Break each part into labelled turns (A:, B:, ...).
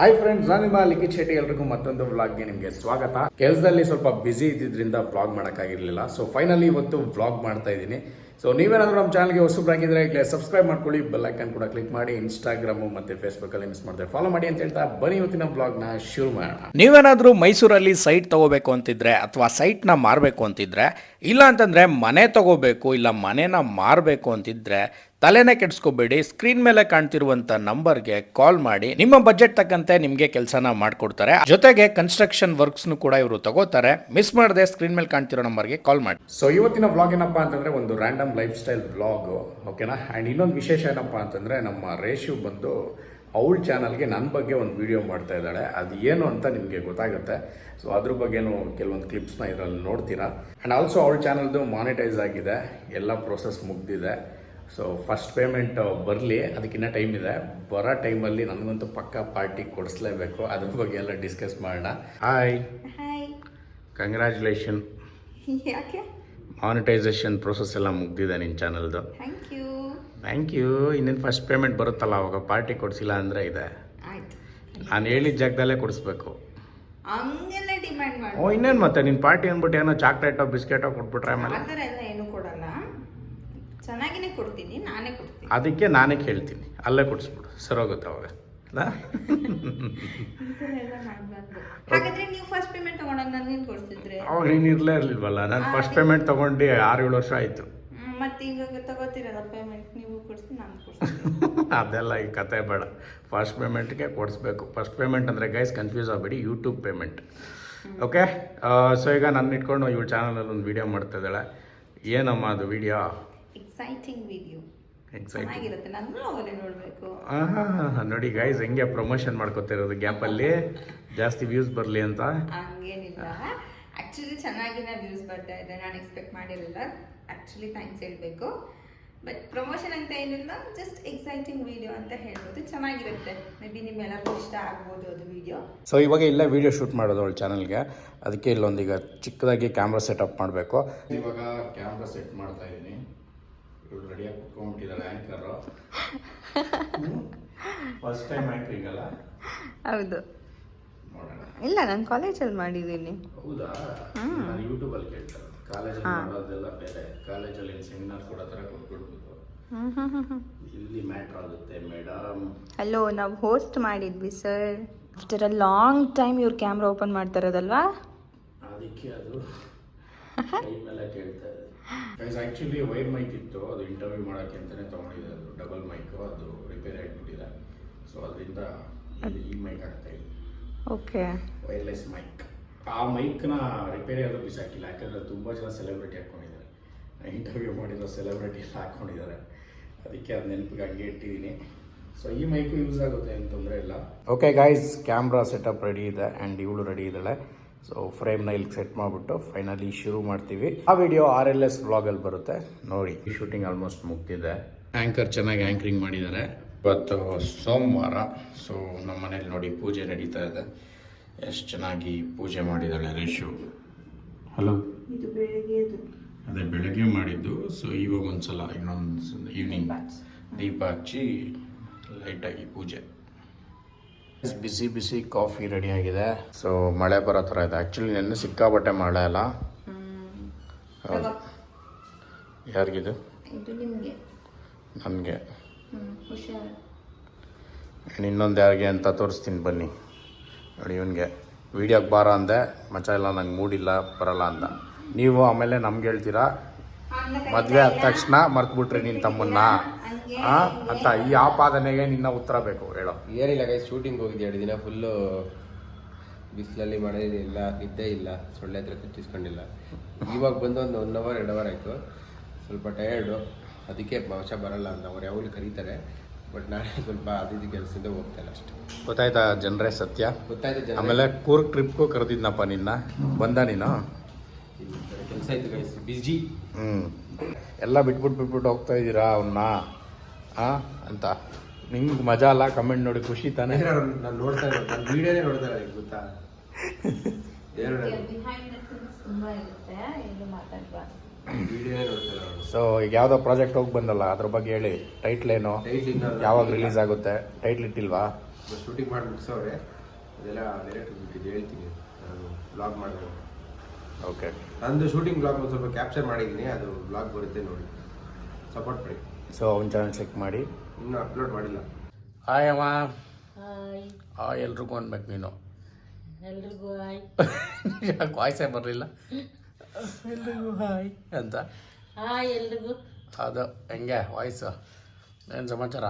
A: Hi friends ನಾನು ನಿಮ್ಮ ಲಿಖಿತ್ ಶೆಟ್ಟಿ ಎಲ್ರಿಗೂ ಮತ್ತೊಂದು ವ್ಲಾಗ್ಗೆ ನಿಮಗೆ ಸ್ವಾಗತ. ಕೆಲಸದಲ್ಲಿ ಸ್ವಲ್ಪ ಬ್ಯುಸಿ ಇದ್ದಿದ್ದರಿಂದ ವ್ಲಾಗ್ ಮಾಡೋಕ್ಕಾಗಿರಲಿಲ್ಲ. ಸೊ ಫೈನಲಿ ಇವತ್ತು ವ್ಲಾಗ್ ಮಾಡ್ತಾ ಇದ್ದೀನಿ. ಸೊ ನೀವೇನಾದರೂ ನಮ್ಮ ಚಾನಲ್ಗೆ ಹೊಸಬ್ರಾಗಿದ್ರೆ ಈಗಲೇ ಸಬ್ಸ್ಕ್ರೈಬ್ ಮಾಡ್ಕೊಳ್ಳಿ. ಬೆಲ್ ಐಕನ್ ಕೂಡ ಕ್ಲಿಕ್ ಮಾಡಿ. ಇನ್ಸ್ಟಾಗ್ರಾಮು ಮತ್ತು ಫೇಸ್ಬುಕ್ಕಲ್ಲಿ ಮಿಸ್ ಮಾಡಿದ್ರೆ ಫಾಲೋ ಮಾಡಿ ಅಂತ ಹೇಳ್ತಾ ಬನ್ನಿ ಇವತ್ತಿನ ವ್ಲಾಗ್ನ ಶುರು ಮಾಡೋಣ.
B: ನೀವೇನಾದರೂ ಮೈಸೂರಲ್ಲಿ ಸೈಟ್ ತಗೋಬೇಕು ಅಂತಿದ್ರೆ ಅಥವಾ ಸೈಟ್ನ ಮಾರಬೇಕು ಅಂತಿದ್ರೆ, ಇಲ್ಲ ಅಂತಂದರೆ ಮನೆ ತಗೋಬೇಕು, ಇಲ್ಲ ಮನೆನ ಮಾರಬೇಕು ಅಂತಿದ್ರೆ ತಲೆನೇ ಕೆಡಿಸ್ಕೋಬೇಡಿ ಸ್ಕ್ರೀನ್ ಮೇಲೆ ಕಾಣ್ತಿರುವಂಥ ನಂಬರ್ಗೆ ಕಾಲ್ ಮಾಡಿ, ನಿಮ್ಮ ಬಜೆಟ್ ತಕ್ಕಂತೆ ನಿಮಗೆ ಕೆಲಸನ ಮಾಡ್ಕೊಡ್ತಾರೆ. ಜೊತೆಗೆ ಕನ್ಸ್ಟ್ರಕ್ಷನ್ ವರ್ಕ್ಸ್ನು ಕೂಡ ಇವರು ತಗೋತಾರೆ. ಮಿಸ್ ಮಾಡದೆ ಸ್ಕ್ರೀನ್ ಮೇಲೆ ಕಾಣ್ತಿರೋ ನಂಬರ್ಗೆ ಕಾಲ್ ಮಾಡಿ.
A: ಸೊ ಇವತ್ತಿನ ವ್ಲಾಗ್ ಏನಪ್ಪ ಅಂತಂದರೆ ಒಂದು ರ್ಯಾಂಡಮ್ ಲೈಫ್ ಸ್ಟೈಲ್ ವ್ಲಾಗು ಓಕೆನಾ ಆ್ಯಂಡ್ ಇನ್ನೊಂದು ವಿಶೇಷ ಏನಪ್ಪ ಅಂತಂದರೆ ನಮ್ಮ ರೇಷು ಬಂದು ಅವಳ ಚಾನಲ್ಗೆ ನನ್ನ ಬಗ್ಗೆ ಒಂದು ವಿಡಿಯೋ ಮಾಡ್ತಾ ಇದ್ದಾಳೆ. ಅದು ಏನು ಅಂತ ನಿಮಗೆ ಗೊತ್ತಾಗುತ್ತೆ. ಸೊ ಅದ್ರ ಬಗ್ಗೆನೂ ಕೆಲವೊಂದು ಕ್ಲಿಪ್ಸ್ನ ಇದರಲ್ಲಿ ನೋಡ್ತೀರಾ? ಆ್ಯಂಡ್ ಆಲ್ಸೋ ಅವಳ ಚಾನಲ್ದು ಮಾನಿಟೈಸ್ ಆಗಿದೆ. ಎಲ್ಲ ಪ್ರೋಸೆಸ್ ಮುಗ್ದಿದೆ. ಸೊ ಫಸ್ಟ್ ಪೇಮೆಂಟ್ ಬರಲಿ ಅದಕ್ಕಿನ್ನ ಟೈಮ್ ಇದೆ. ಬರೋ ಟೈಮಲ್ಲಿ ನನಗಂತೂ ಪಕ್ಕ ಪಾರ್ಟಿ ಕೊಡಿಸ್ಲೇಬೇಕು. ಅದ್ರ ಬಗ್ಗೆ ಎಲ್ಲ ಡಿಸ್ಕಸ್ ಮಾಡೋಣ. ಹಾಯ್ ಕಂಗ್ರ್ಯಾಚುಲೇಷನ್
C: ಯಾಕೆ?
A: ಮಾನಿಟೈಸೇಷನ್ ಪ್ರೋಸೆಸ್ ಎಲ್ಲ ಮುಗ್ದಿದೆ ನಿನ್ನ ಚಾನಲ್ದು
C: ಥ್ಯಾಂಕ್ ಯು
A: ಇನ್ನೇನು ಫಸ್ಟ್ ಪೇಮೆಂಟ್ ಬರುತ್ತಲ್ಲ ಅವಾಗ ಪಾರ್ಟಿ ಕೊಡಿಸಿಲ್ಲ ಅಂದರೆ ಇದೆ. ನಾನು ಹೇಳಿದ ಜಾಗದಲ್ಲೇ ಕೊಡಿಸ್ಬೇಕು. ಓ ಇನ್ನೇನು ಮತ್ತೆ? ನಿನ್ನ ಪಾರ್ಟಿ ಅಂದ್ಬಿಟ್ಟು ಏನೋ ಚಾಕ್ಲೇಟೋ ಬಿಸ್ಕೆಟೋ ಕೊಟ್ಬಿಟ್ರೆ ಆಮೇಲೆ?
C: ಆ ಕೊಡ್ತೀನಿ ನಾನೇ ಕೊಡ್ತೀನಿ.
A: ಅದಕ್ಕೆ ನಾನೇ ಕೇಳ್ತೀನಿ. ಅಲ್ಲೇ ಕೊಡಿಸ್ಬಿಡು. ಸರೋಗುತ್ತೆ ಅವಾಗ.
C: ಹಾಗಾದ್ರೆ ನೀವು ಫಸ್ಟ್ ಪೇಮೆಂಟ್ ತಗೊಂಡಾಗ ನನಗೇನು ಕೊಡ್ತಿದ್ರೆ
A: ಅವಾಗ ನೀನು ಇರಲೇ ಇರಲಿಲ್ವಲ್ಲ? ನಾನು ಫಸ್ಟ್ ಪೇಮೆಂಟ್ ತಗೊಂಡು ಆರು ಏಳು ವರ್ಷ ಆಯಿತು.
C: ಮತ್ತೆ ತಗೋತೀರಲ್ಲ ಪೇಮೆಂಟ್ ನೀವು ಕೊಡ್ತೀನಿ ನಾನು ಕೊಡ್ತೀನಿ
A: ಅದೆಲ್ಲ ಈ ಕತೆ ಬೇಡ. ಫಸ್ಟ್ ಪೇಮೆಂಟ್ಗೆ ಕೊಡಿಸ್ಬೇಕು. ಫಸ್ಟ್ ಪೇಮೆಂಟ್ ಅಂದರೆ ಗೈಸ್ ಕನ್ಫ್ಯೂಸ್ ಆಗಬೇಡಿ. ಯೂಟ್ಯೂಬ್ ಪೇಮೆಂಟ್ ಓಕೆ ಸೊ ಈಗ ನನ್ನ ಇಟ್ಕೊಂಡು ಇವಳು ಚಾನಲಲ್ಲಿ ಒಂದು ವೀಡಿಯೋ ಮಾಡ್ತಾ ಇದ್ದಾಳೆ. ಏನಮ್ಮ ಅದು ವೀಡಿಯೋ
C: ಎಕ್ಸೈಟಿಂಗ್ ವಿಡಿಯೋ ಚೆನ್ನಾಗಿರುತ್ತೆ. ನಾನು ಅವರೇ ನೋಡಬೇಕು.
A: ನೋಡಿ ಗೈಸ್ ಹೆಂಗೆ ಪ್ರಮೋಷನ್ ಮಾಡ್ಕೋತಿರೋದು ಗ್ಯಾಪಲ್ಲಿ? ಜಾಸ್ತಿ ವ್ಯೂಸ್ ಬರಲಿ ಅಂತ?
C: ಹಂಗೇನಿಲ್ಲ. ಆ್ಯಕ್ಚುಲಿ ಚೆನ್ನಾಗಿನ ವ್ಯೂಸ್ ಬರ್ತಾ ಇದೆ. ನಾನು ಎಕ್ಸ್ಪೆಕ್ಟ್ ಮಾಡಿರಲಿಲ್ಲ. ಆ್ಯಕ್ಚುಲಿ ಥ್ಯಾಂಕ್ಸ್ ಹೇಳಬೇಕು. ಬಟ್ ಪ್ರಮೋಷನ್ ಅಂತ ಏನಿಲ್ಲ ಜಸ್ಟ್ ಎಕ್ಸೈಟಿಂಗ್ ವಿಡಿಯೋ ಅಂತ ಹೇಳ್ಬೋದು. ಚೆನ್ನಾಗಿರುತ್ತೆ. ಮೇ ಬಿ ನಿಮ್ಮೆಲ್ಲರಿಗೂ ಇಷ್ಟ ಆಗ್ಬೋದು ಅದು ವಿಡಿಯೋ
A: ಸೊ ಇವಾಗ ಇಲ್ಲ ವೀಡಿಯೋ ಶೂಟ್ ಮಾಡೋದು ಅವಳ ಚಾನಲ್ಗೆ ಅದಕ್ಕೆ ಇಲ್ಲೊಂದೀಗ ಚಿಕ್ಕದಾಗಿ ಕ್ಯಾಮ್ರಾ ಸೆಟಪ್ ಮಾಡಬೇಕು. ಇವಾಗ ಕ್ಯಾಮ್ರಾ ಸೆಟ್ ಮಾಡ್ತಾ ಇದ್ದೀನಿ ಇವಳು ರೆಡಿಯಾಗಿ ಕುತ್ಕೊಂಡ್ಬಿಟ್ಟಿದ್ದಾಳೆ ಆ್ಯಂಕರು ಫಸ್ಟ್ ಟೈಮ್ ಆ್ಯಂಕರಿಂಗ್ ಅಲ್ಲ
C: ಹೌದು.
A: ನೋಡೋಣ.
C: ಇಲ್ಲ ನಾನು ಕಾಲೇಜಲ್ಲಿ ಮಾಡಿದ್ದೀನಿ
A: ಹೌದಾ? ನಾನು ಯೂಟ್ಯೂಬಲ್ಲಿ ಕೇಳ್ತಾ ಕಾಲೇಜಲ್ಲಿ ಮಾಡೋದೆಲ್ಲ ಬೇರೆ. ಕಾಲೇಜಲ್ಲಿ ಸೆಮಿನಾರ್ ಕೊಡೋ ಥರ ಕೊಟ್ಬಿಡ್ಬೇಕು. ಇಲ್ಲಿ ಮ್ಯಾಟ್ರ್ ಆಗುತ್ತೆ ಮೇಡಮ್
C: ಹಲೋ ನಾವು ಹೋಸ್ಟ್ ಮಾಡಿದ್ವಿ ಸರ್ ಇಷ್ಟರ ಅ ಲಾಂಗ್ ಟೈಮ್ ಇವ್ರು ಕ್ಯಾಮ್ರಾ ಓಪನ್ ಮಾಡ್ತಾ ಇರೋದಲ್ವಾ?
A: ಅದಕ್ಕೆ ಅದು ಕೈ ಮೇಲೆ ಕೇಳ್ತಾ ಇದೆ. ಗೈಸ್ ಆ್ಯಕ್ಚುಲಿ ವೈರ್ ಮೈಕ್ ಇತ್ತು ಅದು ಇಂಟರ್ವ್ಯೂ ಮಾಡೋಕ್ಕೆ ಅಂತಲೇ ತೊಗೊಂಡಿದೆ ಅದು ಡಬಲ್ ಮೈಕು ಅದು ರಿಪೇರ್ ಆಗಿಬಿಟ್ಟಿದೆ. ಸೊ ಅದರಿಂದ ಇಲ್ಲಿ ಈ ಮೈಕ್ ಆಗ್ತಾ ಇದೆ.
C: ಓಕೆ
A: ವೈರ್ಲೆಸ್ ಮೈಕ್ ಆ ಮೈಕ್ನ ರಿಪೇರಿ ಅದು ಬಿಸಾಕಿಲ್ಲ ಯಾಕಂದರೆ ತುಂಬ ಜನ ಸೆಲೆಬ್ರಿಟಿ ಹಾಕ್ಕೊಂಡಿದ್ದಾರೆ ಇಂಟರ್ವ್ಯೂ ಮಾಡಿರೋ ಸೆಲೆಬ್ರಿಟಿ ಎಲ್ಲ ಹಾಕ್ಕೊಂಡಿದ್ದಾರೆ ಅದಕ್ಕೆ ಅದು ನೆನಪಿಗೆ ಹಂಗೆ ಇಟ್ಟಿದ್ದೀನಿ. ಸೊ ಈ ಮೈಕು ಯೂಸ್ ಆಗುತ್ತೆ ಏನು ತೊಂದರೆ ಇಲ್ಲ. Okay guys camera setup ready ಇದೆ ಆ್ಯಂಡ್ ಇವಳು ರೆಡಿ ಇದ್ದಾಳೆ. ಸೊ ಫ್ರೇಮ್ನ ಇಲ್ಲಿ ಸೆಟ್ ಮಾಡಿಬಿಟ್ಟು ಫೈನಲಿ ಶುರು ಮಾಡ್ತೀವಿ. ಆ ವಿಡಿಯೋ ಆರ್ ಎಲ್ ಎಸ್ ವ್ಲಾಗಲ್ಲಿ ಬರುತ್ತೆ. ನೋಡಿ ಶೂಟಿಂಗ್ ಆಲ್ಮೋಸ್ಟ್ ಮುಗ್ದಿದೆ. ಆ್ಯಂಕರ್ ಚೆನ್ನಾಗಿ ಆ್ಯಂಕರಿಂಗ್ ಮಾಡಿದ್ದಾರೆ. ಇವತ್ತು ಸೋಮವಾರ ಸೊ ನಮ್ಮ ಮನೇಲಿ ನೋಡಿ ಪೂಜೆ ನಡೀತಾ ಇದೆ. ಎಷ್ಟು ಚೆನ್ನಾಗಿ ಪೂಜೆ ಮಾಡಿದ್ದಾಳೆ ರೇಷು. ಹಲೋ
C: ಇದು ಬೆಳಿಗ್ಗೆ
A: ಅದೇ ಬೆಳಗ್ಗೆ ಮಾಡಿದ್ದು. ಸೊ ಇವಾಗ ಒಂದ್ಸಲ ಇನ್ನೊಂದು ಈವ್ನಿಂಗ್ ದೀಪ ಹಚ್ಚಿ ಲೈಟಾಗಿ ಪೂಜೆ. ಬಿಸಿ ಬಿಸಿ ಕಾಫಿ ರೆಡಿ ಆಗಿದೆ. ಸೊ ಮಳೆ ಬರೋ ಥರ ಇದೆ. ಆ್ಯಕ್ಚುಲಿ ನೆನ್ನೆ ಸಿಕ್ಕಾಬಟ್ಟೆ ಮಳೆ ಅಲ್ಲ. ಹೌದು. ಯಾರಿಗಿದು? ನನಗೆ. ಇನ್ನೊಂದು ಯಾರಿಗೆ ಅಂತ ತೋರಿಸ್ತೀನಿ ಬನ್ನಿ. ನೋಡಿ ಇವನಿಗೆ. ವೀಡಿಯೋಗೆ ಬಾರ ಅಂದೆ. ಮಚ ಇಲ್ಲ ನಂಗೆ ಮೂಡಿಲ್ಲ ಬರಲ್ಲ ಅಂತ. ನೀವು ಆಮೇಲೆ ನಮ್ಗೆ ಹೇಳ್ತೀರಾ? ಮದುವೆ ಆದ ತಕ್ಷಣ ಮರ್ತ್ಬಿಟ್ರಿ ನಿನ್ನ ತಮ್ಮನ್ನ. ಆ? ಅಂತ ಈ ಆಪಾದನೆಗೆ ನಿನ್ನ ಉತ್ತರ ಬೇಕು ಹೇಳೋ.
D: ಏನಿಲ್ಲ ಗೈಸ್ ಶೂಟಿಂಗ್ ಹೋಗಿದ್ದೆ ಎರಡು ದಿನ ಫುಲ್ಲು ಬಿಸಿಲಲ್ಲಿ ಮಳೆ ಇಲ್ಲ ನಿದ್ದೆ ಇಲ್ಲ ಸೊಳ್ಳೆ ಹತ್ರ ಕಚ್ಚಿಸ್ಕೊಂಡಿಲ್ಲ. ಇವಾಗ ಬಂದು ಒಂದು ಒನ್ ಅವರ್ ಎರಡು ಅವರ್ ಆಯಿತು. ಸ್ವಲ್ಪ ಟಯರ್ಡು ಅದಕ್ಕೆ ವಶ ಬರಲ್ಲ ಅಂತ ಅವ್ರು ಯಾವಾಗಲೂ ಕರೀತಾರೆ. ಬಟ್ ನಾನೇ ಸ್ವಲ್ಪ ಅದಿದ್ದು ಕೆಲಸದಿಂದ ಹೋಗ್ತಾ ಇಲ್ಲ ಅಷ್ಟೇ.
A: ಗೊತ್ತಾಯ್ತಾ ಜನರೇ ಸತ್ಯ?
D: ಗೊತ್ತಾಯ್ತು ಜನ
A: ಆಮೇಲೆ ಕೂರ್ಗ್ ಟ್ರಿಪ್ಗೂ ಕರೆದಿದ್ನಪ್ಪ ನಿನ್ನ? ಬಂದ ನೀನು?
D: ಕೆಲಸ ಇತ್ತು ಗೈಸ್ ಬಿಜಿ.
A: ಹ್ಞೂ ಎಲ್ಲ ಬಿಟ್ಬಿಟ್ಟು ಬಿಟ್ಬಿಟ್ಟು ಹೋಗ್ತಾ ಇದ್ದೀರಾ ಅವನ್ನ ಆ? ಅಂತ. ನಿಮ್ಗೆ ಮಜಾ ಅಲ್ಲ? ಕಮೆಂಟ್ ನೋಡಿ ಖುಷಿ ತಾನೇ?
D: ನಾನು ನೋಡ್ತಾ ಇರೋದು ನಾನು ವೀಡಿಯೋನೇ ನೋಡ್ತಾ ಇರೋದು ಗೊತ್ತಾ?
A: ಸೊ ಈಗ ಯಾವುದೋ ಪ್ರಾಜೆಕ್ಟ್ ಹೋಗಿ ಬಂದಲ್ಲ ಅದ್ರ ಬಗ್ಗೆ ಹೇಳಿ. ಟೈಟ್ಲ್ ಏನು? ಯಾವಾಗ ರಿಲೀಸ್ ಆಗುತ್ತೆ? ಟೈಟ್ಲ್ ಇಟ್ಟಿಲ್ವಾ?
D: ಶೂಟಿಂಗ್ ಮಾಡಿ ಮುಗಿಸೋರೆ ಅದೆಲ್ಲ ಡೈರೆಕ್ಟ್ ಹೇಳ್ತೀನಿ. ನಾನು ಬ್ಲಾಗ್ ಮಾಡಿದೆ.
A: ಓಕೆ
D: ನಂದು ಶೂಟಿಂಗ್ ಬ್ಲಾಗ್ ಒಂದು ಸ್ವಲ್ಪ ಕ್ಯಾಪ್ಚರ್ ಮಾಡಿದ್ದೀನಿ ಅದು ಬ್ಲಾಗ್ ಬರುತ್ತೆ ನೋಡಿ. ಸಪೋರ್ಟ್ ಮಾಡಿ.
A: ಸೊ ಅವ್ನ ಚಾನಲ್ ಚೆಕ್ ಮಾಡಿ.
D: ಇನ್ನೂ ಅಪ್ಲೋಡ್ ಮಾಡಿಲ್ಲ.
A: ಹಾಯ್ ಅಮ್ಮ.
E: ಹಾಯ್
A: ಹಾಯ್ ಎಲ್ರಿಗೂ ಅನ್ಬೇಕು ನೀನು.
E: ಎಲ್ರಿಗೂ ಹಾಯ್
A: ಯಾಕೆ ವಾಯ್ಸೇ ಬರಲಿಲ್ಲ? ಎಲ್ರಿಗೂ ಹಾಯ್ ಅಂತ
E: ಹಾಯ್ ಎಲ್ರಿಗೂ.
A: ಅದು ಹೆಂಗೆ ವಾಯ್ಸು ಏನು ಸಮಾಚಾರ?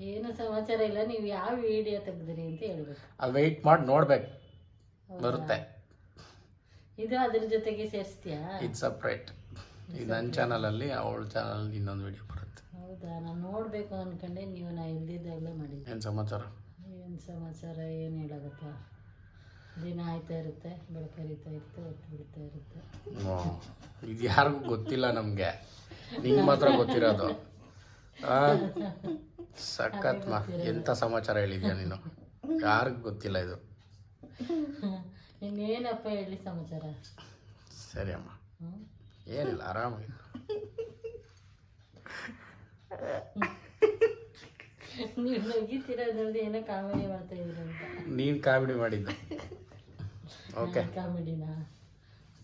E: ಏನು ಸಮಾಚಾರ ಇಲ್ಲ ನೀವು ಯಾವ ವಿಡಿಯೋ ತೆಗ್ದಿರಿ ಅಂತ ಹೇಳ್ಬೇಕು.
A: ಅದು ವೆಯ್ಟ್ ಮಾಡಿ ನೋಡ್ಬೇಕು. ಬರುತ್ತೆ.
E: ಇದು ಅದ್ರ ಜೊತೆಗೆ ಸೇರಿಸ್ತೀಯಾ?
A: ಇದು ಸಪ್ರೇಟ್ ಇದು ನನ್ನ ಚಾನಲಲ್ಲಿ ಅವಳ ಚಾನಲ್ ಇನ್ನೊಂದು ವಿಡಿಯೋ ಬರುತ್ತೆ.
E: ಹೌದಾ? ನಾನು ನೋಡಬೇಕು ಅನ್ಕೊಂಡೆ ನೀವು ನಾ ಇಲ್ದಿದ್ದಾಗಲೇ ಮಾಡಿದ್ದೆ.
A: ಏನು ಸಮಾಚಾರ?
E: ಏನು ಸಮಾಚಾರ? ಏನು ಹೇಳೋದಪ್ಪ? ದಿನ ಆಯ್ತಾ ಇರುತ್ತೆ ಬೆಳಕರಿತಾ ಇರುತ್ತೆ ಹೊತ್ತು ಬಿಡ್ತಾ ಇರುತ್ತೆ.
A: ಇದು ಯಾರಿಗೂ ಗೊತ್ತಿಲ್ಲ ನಮಗೆ. ನಿಂಗೆ ಮಾತ್ರ ಗೊತ್ತಿರೋದು? ಸಖತ್ ಮಾ ಎಂಥ ಸಮಾಚಾರ ಹೇಳಿದ್ಯಾ ನೀನು? ಯಾರಿಗೂ ಗೊತ್ತಿಲ್ಲ ಇದು.
E: ಇನ್ನೇನಪ್ಪ ಹೇಳಿ ಸಮಾಚಾರ?
A: ಸರಿ ಅಮ್ಮ. ಏನಿಲ್ಲ ಆರಾಮ.
E: ನೀವು ನಗಿತಿರೋದ್ರಲ್ಲಿ ಏನೋ ಕಾಮಿಡಿ ಮಾಡ್ತಾ ಇದ್ದೀರಿ ಅಂತ.
A: ನೀನು ಕಾಮಿಡಿ ಮಾಡಿದ್ದು. ಓಕೆ.
E: ಕಾಮಿಡಿನಾ?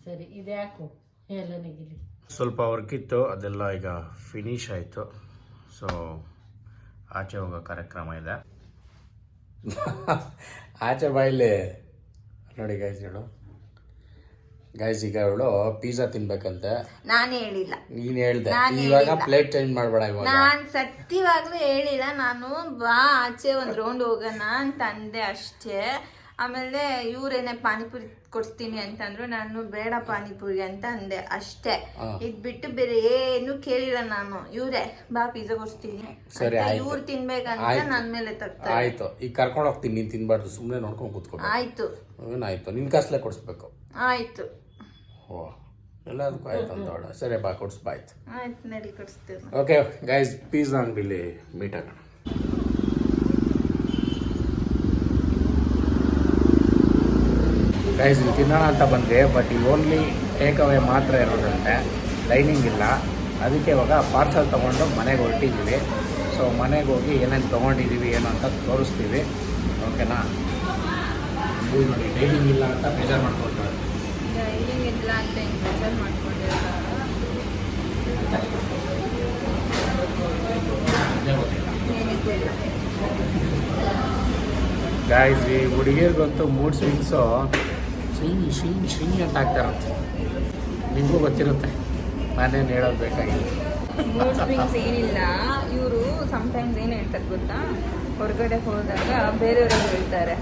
E: ಸರಿ ಇದ್ಯಾಕು ಎಲ್ಲ ನಗಿಲಿ.
A: ಸ್ವಲ್ಪ ವರ್ಕ್ ಇತ್ತು ಅದೆಲ್ಲ ಈಗ ಫಿನಿಶ್ ಆಯಿತು. ಸೊ ಆಚೆ ಹೋಗೋ ಕಾರ್ಯಕ್ರಮ ಇದೆ. ಆಚೆ ಬಾಯಿಲಿ ನೋಡಿ ಗೈಸ್ ಹೇಳು. ಗೈಸ್ ಈಗ ಅವಳು ಪಿಜ್ಜಾ ತಿನ್ಬೇಕಂತೆ.
C: ನಾನು ಹೇಳಿಲ್ಲ.
A: ನೀನ್ ಹೇಳ್ದೆ. ಇವಾಗ ಪ್ಲೇಟ್ ಚೇಂಜ್ ಮಾಡಬೇಡ ಇವಾಗ.
C: ನಾನು ಸತ್ಯವಾಗ್ಲೂ ಹೇಳಿಲ್ಲ. ನಾನು ಬಾ ಆಚೆ ಒಂದ್ ರೌಂಡ್ ಹೋಗೋಣ ಅಂತ ಅಂದೆ ಅಷ್ಟೇ. ಆಮೇಲೆ ಇವ್ರೇನೆ ಪಾನಿಪುರಿ ಕೊಡ್ತೀನಿ ಅಂತಂದ್ರು ನಾನು ಬೇಡ ಪಾನಿಪುರಿ ಅಂತ ಅಂದೆ ಅಷ್ಟೇ. ಇದ್ ಬಿಟ್ಟು ಬೇರೆ ಏನು ಕೇಳಿಲ್ಲ ನಾನು. ಇವ್ರೆ ಬಾ ಪಿಜ್ಜಾ ಕೊಡ್ತೀನಿ. ಇವ್ರು ತಿನ್ಬೇಕಂತ ನನ್ ಮೇಲೆ ತಗ್ತಾರೆ
A: ಆಯ್ತು. ಈಗ ಕರ್ಕೊಂಡು ಹೋಗ್ತೀನಿ. ನೀನ್ ತಿನ್ಬಾರ್ದು. ಸುಮ್ಮನೆ ನೋಡ್ಕೊಂಡು ಕುತ್ಕೊಂಡು
C: ಆಯ್ತು.
A: ಏನಾಯ್ತು ನಿನ್ನ ಕಾಸಲೇ ಕೊಡಿಸ್ಬೇಕು.
C: ಆಯ್ತು.
A: ಓ ಎಲ್ಲದಕ್ಕೂ ಆಯ್ತು ಅಂತ ಹೊಡ ಸರಿ ಬಾ ಕೊಡ್ಸ್ ಆಯ್ತು.
C: ಆಯ್ತು ನಡಿ ಕೊಡಿಸ್ತೇನೆ.
A: ಓಕೆ ಗೈಸ್ ಪೀಸ್ ಅಂಗಡಿಲಿ ಮೀಟ್ ಆಗೋಣ ಗೈಸ್ ಇಲ್ಲಿ ತಿನ್ನೋಣ ಅಂತ ಬಂದ್ವಿ ಬಟ್ ಇಲ್ಲಿ ಓನ್ಲಿ ಟೇಕ್ ಅವೇ ಮಾತ್ರ ಇರೋದಂತೆ. ಡೈನಿಂಗ್ ಇಲ್ಲ. ಅದಕ್ಕೆ ಇವಾಗ ಪಾರ್ಸಲ್ ತೊಗೊಂಡು ಮನೆಗೆ ಹೊರಟಿದ್ದೀವಿ ಸೊ ಮನೆಗೆ ಹೋಗಿ ಏನೇನು ತೊಗೊಂಡಿದ್ದೀವಿ ಏನು ಅಂತ ತೋರಿಸ್ತೀವಿ. ಓಕೆನಾ ಇದು ನೋಡಿ ಡೈಲಿಂಗ್ ಇಲ್ಲ ಅಂತ ಬೇಜಾರು ಮಾಡ್ಕೊಳ್ತಾರೆ.
C: ಇಲ್ಲ ಅಂತ ಹಿಂಗೆ ಬೇಜಾರ್
A: ಗಾಯ್ಸ್ ಈ ಹುಡುಗಿಯರಿಗಂತೂ ಮೂಡ್ ಸ್ವಿಂಗ್ಸು ಶ್ರೀ ಶ್ರೀ ಶ್ರೀ ಅಂತ ಆಗ್ತಾರಂತೆ. ನಿಮಗೂ ಗೊತ್ತಿರುತ್ತೆ ನಾನೇನು ಹೇಳೋದು ಬೇಕಾಗಿಲ್ಲ.
C: ಮೂಡ್ ಸ್ವಿಂಗ್ಸ್ ಏನಿಲ್ಲ ಇವರು ಸಮಟೈಮ್ಸ್ ಏನು ಹೇಳ್ತಾರೆ ಗೊತ್ತಾ? ಹೊರಗಡೆ ಹೋದಾಗ ಬೇರೆಯವ್ರಿಗೆ ಹೇಳ್ತಾರೆ.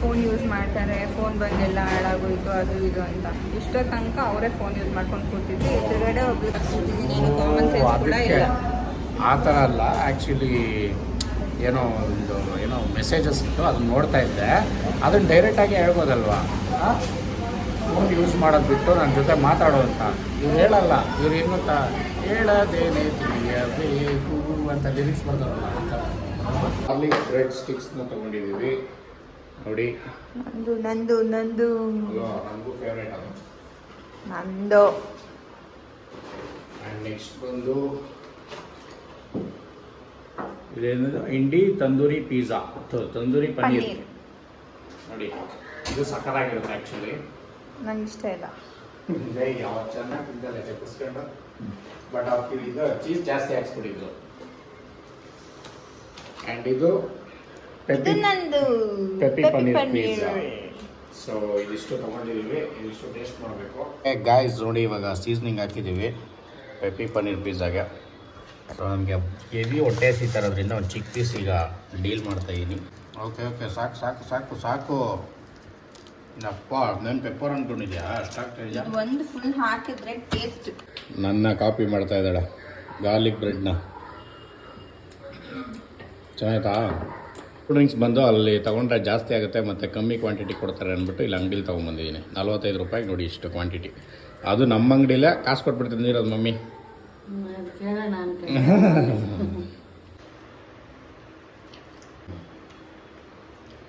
C: ಫೋನ್ ಯೂಸ್ ಮಾಡ್ತಾರೆ ಫೋನ್ ಬಂದೆಲ್ಲ ಹಾಳಾಗೋಯ್ತು ಅದು ಇದು ಅಂತ. ಇಷ್ಟೋ ತನಕ ಅವರೇ ಫೋನ್ ಯೂಸ್ ಮಾಡ್ಕೊಂಡು ಕೂತಿದ್ವಿ. ಎದುರುಗಡೆ ಒಬ್ರು ಕಾಮನ್ ಸೆನ್ಸ್ ಕೂಡ ಇಲ್ಲ.
A: ಆ ಥರ ಅಲ್ಲ. ಆ್ಯಕ್ಚುಲಿ ಏನೋ ಒಂದು ಏನೋ ಮೆಸೇಜಸ್ ಇತ್ತು ಅದನ್ನ ನೋಡ್ತಾ ಇದ್ದೆ. ಅದನ್ನು ಡೈರೆಕ್ಟಾಗಿ ಹೇಳ್ಬೋದಲ್ವಾ? ಫೋನ್ ಯೂಸ್ ಮಾಡೋದು ಬಿಟ್ಟು ನನ್ನ ಜೊತೆ ಮಾತಾಡೋ ಅಂತ. ಇವ್ರು ಹೇಳಲ್ಲ. ಇವ್ರು ಏನು ಗೊತ್ತಾ ಹೇಳೋದೇನೆ ತಿಳಿಯಬೇಕು ಅಂತ ಲಿರಿಕ್ಸ್ ಬರ್ತಾರಲ್ಲ ಅಂತ. ಅಲ್ಲಿ ಬ್ರೆಡ್ ಸ್ಟಿಕ್ಸ್ನ ತೊಗೊಂಡಿದ್ದೀವಿ. ನೋಡಿ.
C: ನಂದು ನಂದು ನಂದು.
A: ನನಗೂ ಫೇವರೇಟ್ ಅದು.
C: ನಂದು.
A: ನೆಕ್ಸ್ಟ್ ಬಂದು ಇದೇನದು? Indi tandoori pizza tandoori paneer. ನೋಡಿ ಇದು ಸಕ್ಕತ್ತಾಗಿರುತ್ತೆ ಆ್ಯಕ್ಚುಲಿ
C: ನಂಗೆ ಇಷ್ಟ ಇಲ್ಲ
A: ಯಾವ ಚೆನ್ನಾಗಿ ಇದ್ದಲ್ಲ ಚಪ್ಪಿಸ್ಕೊಂಡು. ಬಟ್ ಅವ್ರಿಗೆ ಇದು ಚೀಸ್ ಜಾಸ್ತಿ ಹಾಕ್ಸ್ಬಿಟ್ಟಿದ್ರು ಆ್ಯಂಡ್ ಇದು ಪೆಪ್ಪಿ
C: ನಂದು
A: ಪೆಪ್ಪಿ ಪನ್ನೀರ್ ಪಿಜ್ಜಾ ಸೊ ಇದಿಷ್ಟು ತಗೊಂಡಿದ್ದೀವಿ ಇದಿಷ್ಟು ಟೇಸ್ಟ್ ಮಾಡಬೇಕು. ಗಾಯ್ಸ್ ನೋಡಿ ಇವಾಗ ಸೀಸನಿಂಗ್ ಹಾಕಿದ್ದೀವಿ ಪೆಪ್ಪಿ ಪನ್ನೀರ್ ಪಿಜ್ಜಾಗೆ ಸೊ ನಮಗೆ ಹೆವಿ ಹೊಟ್ಟೆ ಸಿಗ್ತಾರೋದ್ರಿಂದ ಒಂದು ಚಿಕ್ಕ ಪೀಸ್ ಈಗ ಡೀಲ್ ಮಾಡ್ತಾ ಇದ್ದೀನಿ ಓಕೆ ಓಕೆ ಸಾಕು ಸಾಕು ಸಾಕು ಸಾಕು. ಅಪ್ಪ ನಾನು ಪೆಪ್ಪರ್ ಅಂದ್ಕೊಂಡಿದ್ಯಾ ಅಷ್ಟಾಗ್ತಾ ಇದೆಯಾ?
C: ಒಂದು ಫುಲ್ ಹಾಕಿದ್ರೆ ಟೇಸ್ಟ್
A: ನನ್ನ ಕಾಪಿ ಮಾಡ್ತಾ ಇದ್ದಾಳೆ ಗಾರ್ಲಿಕ್ ಬ್ರೆಡ್ನ ಚೆನ್ನಾಯ್ತಾ ಕೂಲ್ ಡ್ರಿಂಕ್ಸ್ ಬಂದು ಅಲ್ಲಿ ತೊಗೊಂಡ್ರೆ ಜಾಸ್ತಿ ಆಗುತ್ತೆ ಮತ್ತು ಕಮ್ಮಿ ಕ್ವಾಂಟಿಟಿ ಕೊಡ್ತಾರೆ ಅಂದ್ಬಿಟ್ಟು ಇಲ್ಲಿ ಅಂಗಡಿಲಿ ತೊಗೊಂಬಂದಿದ್ದೀನಿ ನಲ್ವತ್ತೈದು ರೂಪಾಯಿಗೆ ನೋಡಿ ಇಷ್ಟು ಕ್ವಾಂಟಿಟಿ. ಅದು ನಮ್ಮ ಅಂಗಡಿಲೇ ಕಾಸು
E: ಕೊಟ್ಬಿಡ್ತೀನಿ ಅದು ಮಮ್ಮಿ.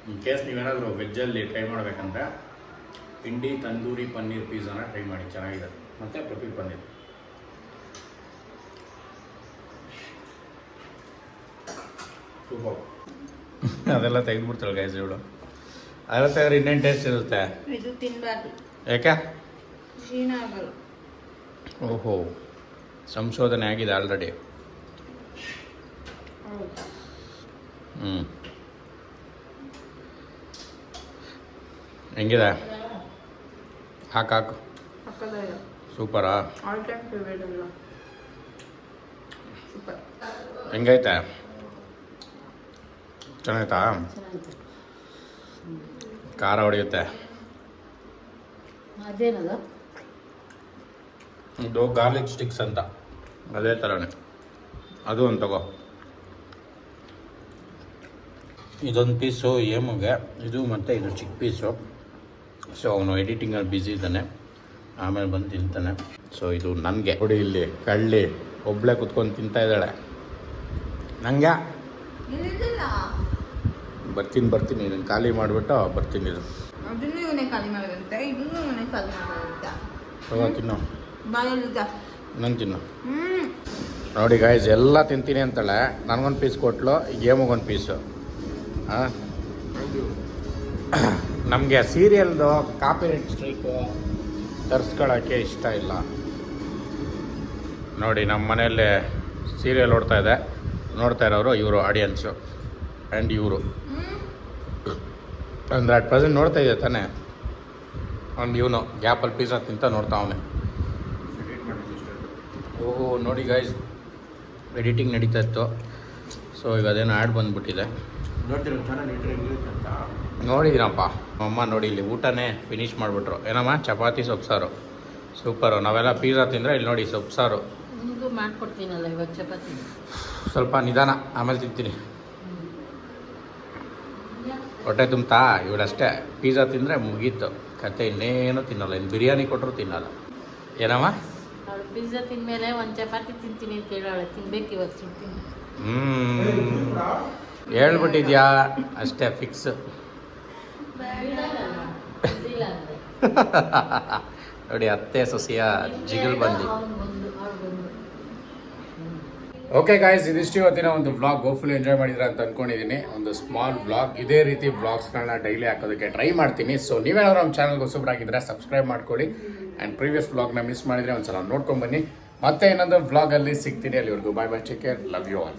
A: ಇನ್ ಕೇಸ್ ನೀವೇನಾದರೂ ವೆಜ್ಜಲ್ಲಿ ಟ್ರೈ ಮಾಡಬೇಕಂದ್ರೆ ಪಿಂಡಿ ತಂದೂರಿ, ಪನ್ನೀರ್ ಪಿಜ್ಜಾನ ಟ್ರೈ ಮಾಡಿ ಚೆನ್ನಾಗಿದೆ ಮತ್ತು ಪೆಪ್ಪಿ ಪನ್ನೀರ್. ಸೂಪರ್. ಅದೆಲ್ಲ ತೆಗೆದ್ಬಿಡ್ತಾಳೆ ಗೈಸ್ ಇವಳು. ಅದೆಲ್ಲ ತೆಗೆದ್ರೆ ಇನ್ನೇನು ಟೇಸ್ಟ್ ಇರುತ್ತೆ?
C: ಇದು
A: ಯಾಕೆ
C: ಕ್ಷೀಣ ಆಗಲ್ಲ.
A: ಓಹೋ ಸಂಶೋಧನೆ ಆಗಿದೆ ಆಲ್ರೆಡಿ ಹ್ಞೂ ಹೆಂಗಿದೆ? ಹಾಕು ಹಾಕು. ಸೂಪರ್ ಹೆಂಗೈತೆ? ಚೆನ್ನಾಯ್ತಾ
E: ಚೆನ್ನಾಗಿತ್ತು?
A: ಖಾರ ಹೊಡೆಯುತ್ತೆ.
E: ಅದೇನದು?
A: ಇದು ಗಾರ್ಲಿಕ್ ಸ್ಟಿಕ್ಸ್ ಅಂತ. ಅದೇ ಥರನೇ ಅದು ಒಂದು ತಗೋ. ಇದೊಂದು ಪೀಸು ಏಮುಗೆ ಇದು ಮತ್ತು ಇದು ಚಿಕ್ಕ ಪೀಸು. ಸೊ ಅವನು ಎಡಿಟಿಂಗಲ್ಲಿ ಬ್ಯುಸಿ ಇದ್ದಾನೆ. ಆಮೇಲೆ ಬಂದು ತಿಂತಾನೆ. ಸೊ ಇದು ನನಗೆ. ನೋಡಿ ಇಲ್ಲಿ ಕಳ್ಳಿ ಒಬ್ಳೆ ಕುತ್ಕೊಂಡು ತಿಂತಾ ಇದ್ದಾಳೆ. ನನಗೆ ಬರ್ತೀನಿ ಬರ್ತೀನಿ ಇದನ್ನು ಖಾಲಿ ಮಾಡಿಬಿಟ್ಟು ಬರ್ತೀನಿ ಇದು.
C: ಅದನ್ನು ಇವನೇ ಖಾಲಿ ಮಾಡೋದಂತೆ ಇದನ್ನು ಇವನೇ ಖಾಲಿ ಮಾಡೋದಂತೆ.
A: ತಗೋ ತಿನ್ನು.
C: ಬಾಯಲ್ಲಿದ್ದ
A: ನಾನು ತಿನ್ನು. ನೋಡಿ ಗಾಯ್ಸ್ ಎಲ್ಲ ತಿಂತೀನಿ ಅಂತಾಳೆ. ನನಗೊಂದು ಪೀಸ್ ಕೊಟ್ಲು ಗೇಮಿಗೊಂದು ಪೀಸು ಹಾಂ ನಮಗೆ ಸೀರಿಯಲ್ದು ಕಾಪಿ ಕಾಪಿರೈಟ್ ಸ್ಟ್ರೈಕು ತರಿಸ್ಕೊಳ್ಳೋಕ್ಕೆ ಇಷ್ಟ ಇಲ್ಲ. ನೋಡಿ ನಮ್ಮ ಮನೆಯಲ್ಲಿ ಸೀರಿಯಲ್ ಓಡ್ತಾ ಇದೆ. ನೋಡ್ತಾ ಇರೋರು ಇವರು ಆಡಿಯನ್ಸು ಆ್ಯಂಡ್ ಇವರು. ಹಂಡ್ರೆಡ್ ಪ್ರೆಸೆಂಟ್ ನೋಡ್ತಾ ಇದೆ ತಾನೆ. ಅವ್ನು ಇವನು ಗ್ಯಾಪಲ್ಲಿ ಪೀಸಾ ತಿಂತ ನೋಡ್ತಾ ಅವನೇ. ಓಹೋ ನೋಡಿ ಗಾಯ್ಸ್ ಎಡಿಟಿಂಗ್ ನಡೀತಾ ಇತ್ತು. ಸೊ ಈಗ ಅದೇನೋ ಆ್ಯಡ್ ಬಂದ್ಬಿಟ್ಟಿದೆ. ನೋಡಿದ್ದೀನಪ್ಪ ಅಮ್ಮ ನೋಡಿ ಇಲ್ಲಿ ಊಟನೇ ಫಿನಿಶ್ ಮಾಡಿಬಿಟ್ರು. ಏನಮ್ಮ ಚಪಾತಿ ಸೊಪ್ಪು ಸಾರು? ಸೂಪರು ನಾವೆಲ್ಲ ಪೀಝಾ ತಿಂದರೆ ಇಲ್ಲಿ ನೋಡಿ ಸೊಪ್ಪು ಸಾರು.
E: ನಿಮಗೂ ಮಾಡ್ಕೊಡ್ತೀನಲ್ಲ ಇವಾಗ ಚಪಾತಿ?
A: ಸ್ವಲ್ಪ ನಿಧಾನ ಆಮೇಲೆ ತಿಂತೀನಿ. ಹೊಟ್ಟೆ ತುಂಬ್ತಾ? ಇವಳಷ್ಟೇ. ಪಿಜ್ಜಾ ತಿಂದರೆ ಮುಗೀತು. ಕತೆ ಇನ್ನೇನು ತಿನ್ನಲ್ಲ. ಇನ್ನು ಬಿರಿಯಾನಿ ಕೊಟ್ಟರು ತಿನ್ನಲ್ಲ. ಏನಮ್ಮ?
E: ಅವಳು ಪಿಜ್ಜಾ ತಿಂದಮೇಲೆ ಒಂದು ಚಪಾತಿ ತಿಂತೀನಿ ಅಂತ ಹೇಳಾಳೆ ತಿನ್ಬೇಕು ಇವಾಗ ತಿಂತೀನಿ
A: ಹ್ಞೂ ಹೇಳ್ಬಿಟ್ಟಿದ್ಯಾ? ಅಷ್ಟೇ ಫಿಕ್ಸ್ ನೋಡಿ ಅತ್ತೆ ಸೊಸೆಯ ಜಿಗಲ್ ಬಂದು ಓಕೆ ಗಾಯ್ಸ್ ಇದಿಷ್ಟು ಇವತ್ತಿನ ಒಂದು ವ್ಲಾಗ್ ಹೋಪ್ಫುಲ್ ಎಂಜಾಯ್ ಮಾಡಿದ್ರೆ ಅಂತ ಅನ್ಕೊಂಡಿದ್ದೀನಿ. ಒಂದು ಸ್ಮಾಲ್ ವ್ಲಾಗ್ ಇದೇ ರೀತಿ ವ್ಲಾಗ್ಸ್ಗಳನ್ನ ಡೈಲಿ ಹಾಕೋದಕ್ಕೆ ಟ್ರೈ ಮಾಡ್ತೀನಿ. ಸೊ ನೀವೇನಾದ್ರೂ ನಮ್ಮ ಚಾನಲ್ಗೆ ಹೊಸಬ್ರಾಗಿದ್ದರೆ ಸಬ್ಸ್ಕ್ರೈಬ್ ಮಾಡ್ಕೊಳ್ಳಿ. ಆ್ಯಂಡ್ ಪ್ರೀವಿಯಸ್ ವ್ಲಾಗ್ನ ಮಿಸ್ ಮಾಡಿದರೆ ಒಂದ್ಸಲ ನೋಡ್ಕೊಂಡ್ಬನ್ನಿ ಮತ್ತೆ ಇನ್ನೊಂದು ವ್ಲಾಗಲ್ಲಿ ಸಿಗ್ತೀನಿ. ಅಲ್ಲಿವರೆಗೂ bye bye care love you all